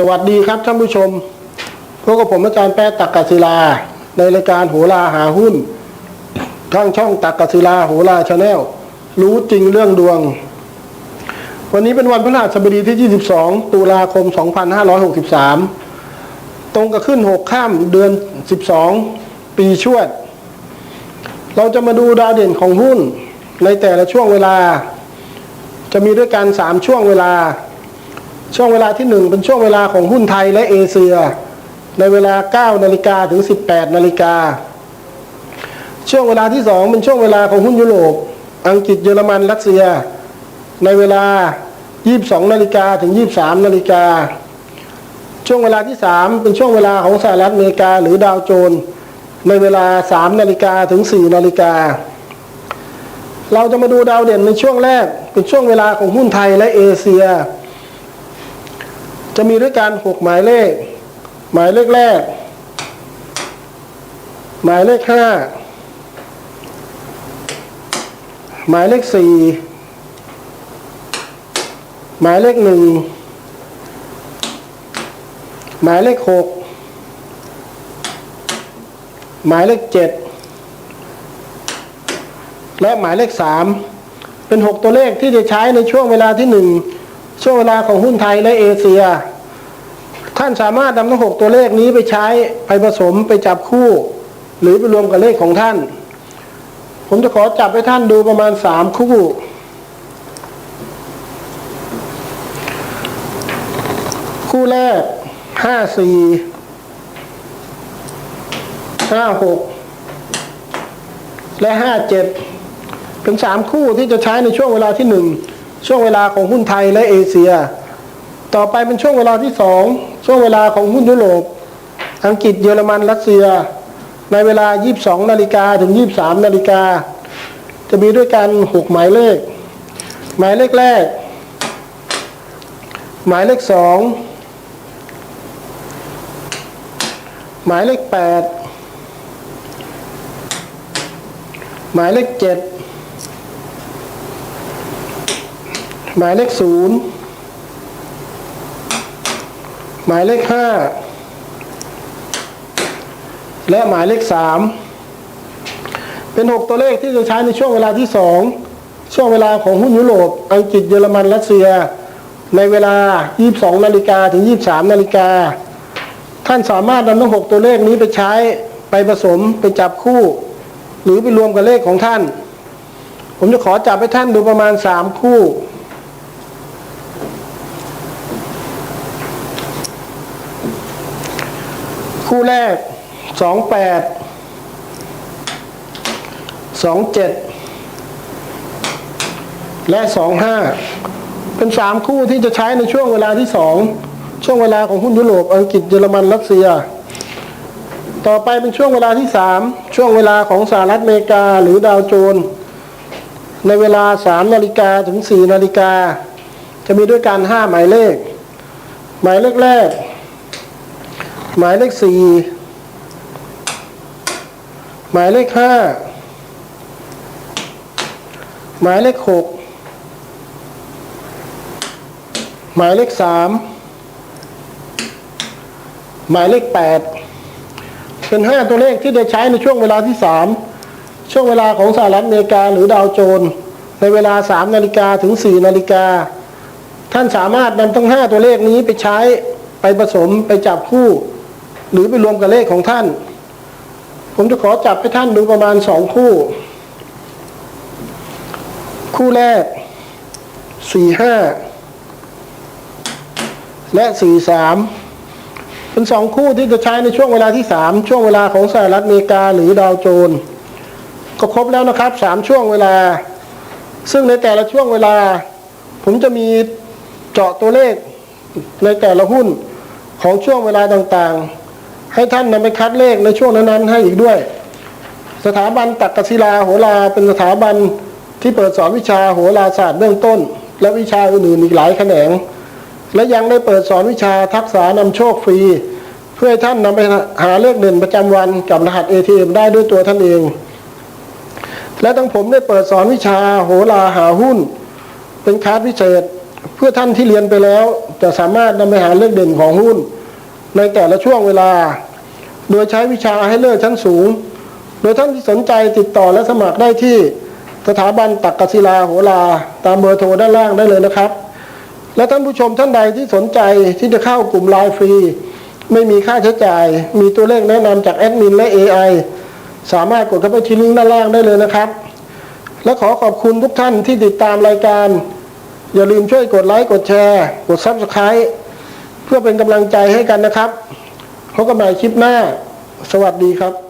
สวัสดีครับท่านผู้ชมพบกับผมอาจารย์แป๊ะตักกศิลา ในรายการโหราหาหุ้นทางช่องตักกศิลาโหราชาแนลรู้จริงเรื่องดวง วันนี้เป็นวันพฤหัสบดีที่ 22 ตุลาคม 2563 ตรงกับขึ้น 6 ข้ามเดือน 12 ปีชวด เราจะมาดูดาวเด่นของหุ้นในแต่ละช่วงเวลา จะมีด้วยกัน 3 ช่วงเวลา ช่วงเวลาที่ 1 เป็นช่วงเวลาของหุ้นไทยและเอเชีย ในเวลา 9 นาฬิกาถึง 18 นาฬิกา ช่วงเวลาที่ 2 เป็นช่วงเวลาของหุ้นยุโรป อังกฤษเยอรมันรัสเซีย ในเวลา 22 นาฬิกาถึง 23 นาฬิกา ช่วงเวลาที่ 3 เป็นช่วงเวลาของสหรัฐอเมริกา หรือดาวโจน ในเวลา 3 นาฬิกาถึง 4 นาฬิกา เราจะมาดูดาวเด่นในช่วงแรกเป็นช่วงเวลาของหุ้นไทยและเอเชีย จะมีด้วยกันหกหมายเลข หมายเลขแรก หมายเลขห้าหมายเลขสี่หมายเลขหนึ่งหมายเลขหกหมายเลขเจ็ดและหมายเลขสามเป็นหกตัวเลขที่จะใช้ในช่วงเวลาที่หนึ่ง ช่วงเวลาของหุ้นไทยและเอเชีย ท่านสามารถนำทั้งหกตัวเลขนี้ไปใช้ไปผสมไปจับคู่ หรือไปรวมกับเลขของท่าน ผมจะขอจับให้ท่านดูประมาณสามคู่คู่แรกห้าสี่ห้าหกและห้าเจ็ดเป็นสามคู่ที่จะใช้ในช่วงเวลาที่หนึ่ง ช่วงเวลาของหุ้นไทยและเอเชีย ต่อไปเป็นช่วงเวลาที่สองช่วงเวลาของหุ้นยุโรป อังกฤษเยอรมันรัสเซีย ในเวลา 22 นาฬิกาถึง 23 นาฬิกา จะมีด้วยกัน 6 หมายเลข หมายเลขแรก หมายเลข 2 หมายเลข 8 หมายเลข 7 หมายเลขศูนย์หมายเลขห้าและหมายเลขสามเป็นหกตัวเลขที่จะใช้ในช่วงเวลาที่สองช่วงเวลาของหุ้นยุโรปอังกฤษเยอรมันรัสเซีย ในเวลา 22 นาฬิกาถึง 23 นาฬิกา ท่านสามารถนำทั้งหกตัวเลขนี้ไปใช้ไปผสมไปจับคู่ หรือไปรวมกับเลขของท่าน ผมจะขอจับให้ท่านดูประมาณสามคู่ คู่แรกสองแปดสองเจ็ดและสองห้าเป็นสามคู่ที่จะใช้ในช่วงเวลาที่สองช่วงเวลาของหุ้นยุโรปอังกฤษเยอรมันรัสเซีย ต่อไปเป็นช่วงเวลาที่สามช่วงเวลาของสหรัฐอเมริกาหรือดาวโจนในเวลาสามนาฬิกาถึงสี่นาฬิกาจะมีด้วยกันห้าหมายเลข หมายเลขแรก หมายเลขสี่หมายเลขห้าหมายเลขหกหมายเลขสามหมายเลขแปดเป็นห้าตัวเลขที่จะใช้ในช่วงเวลาที่สามช่วงเวลาของสหรัฐอเมริกาหรือดาวโจนส์ในเวลาสามนาฬิกาถึงสี่นาฬิกา ท่านสามารถนำทั้งห้าตัวเลขนี้ไปใช้ไปผสมไปจับคู่ หรือไปรวมกับเลขของท่าน ผมจะขอจับให้ท่านดูประมาณสองคู่ คู่แรกสี่ห้าและสี่สามเป็นสองคู่ที่จะใช้ในช่วงเวลาที่สามช่วงเวลาของสหรัฐอเมริกาหรือดาวโจนส์ก็ครบแล้วนะครับสามช่วงเวลา ซึ่งในแต่ละช่วงเวลา ผมจะมีเจาะตัวเลขในแต่ละหุ้นของช่วงเวลาต่างๆ ให้ท่านนำไปคัดเลขในช่วงนั้นๆให้อีกด้วย สถาบันตักกศิลาโหราเป็นสถาบันที่เปิดสอนวิชาโหราศาสตร์เบื้องต้น และวิชาอื่นๆอีกหลายแขนง และยังได้เปิดสอนวิชาทักษะนำโชคฟรี เพื่อให้ท่านนำไปหาเลขเด่นประจำวันกับรหัส ATM ได้ด้วยตัวท่านเอง และทั้งผมได้เปิดสอนวิชาโหราหาหุ้น เป็นคลาสพิเศษเพื่อท่านที่เรียนไปแล้วจะสามารถนำไปหาเลขเด่นของหุ้น ในแต่ละช่วงเวลา โดยใช้วิชาให้เลิศชั้นสูง โดยท่านที่สนใจติดต่อและสมัครได้ที่สถาบันตักกศิลาโหราตามเบอร์โทรด้านล่างได้เลยนะครับ และท่านผู้ชมท่านใดที่สนใจที่จะเข้ากลุ่มไลน์ฟรี ไม่มีค่าใช้จ่าย มีตัวเลขแนะนำจากแอดมินและ AI สามารถกดเข้าไปที่ลิงก์ด้านล่างได้เลยนะครับ และขอขอบคุณทุกท่านที่ติดตามรายการ อย่าลืมช่วยกดไลค์กดแชร์ กด Subscribe เพื่อเป็นกำลังใจให้กันนะครับพบกันใหม่คลิปหน้า สวัสดีครับ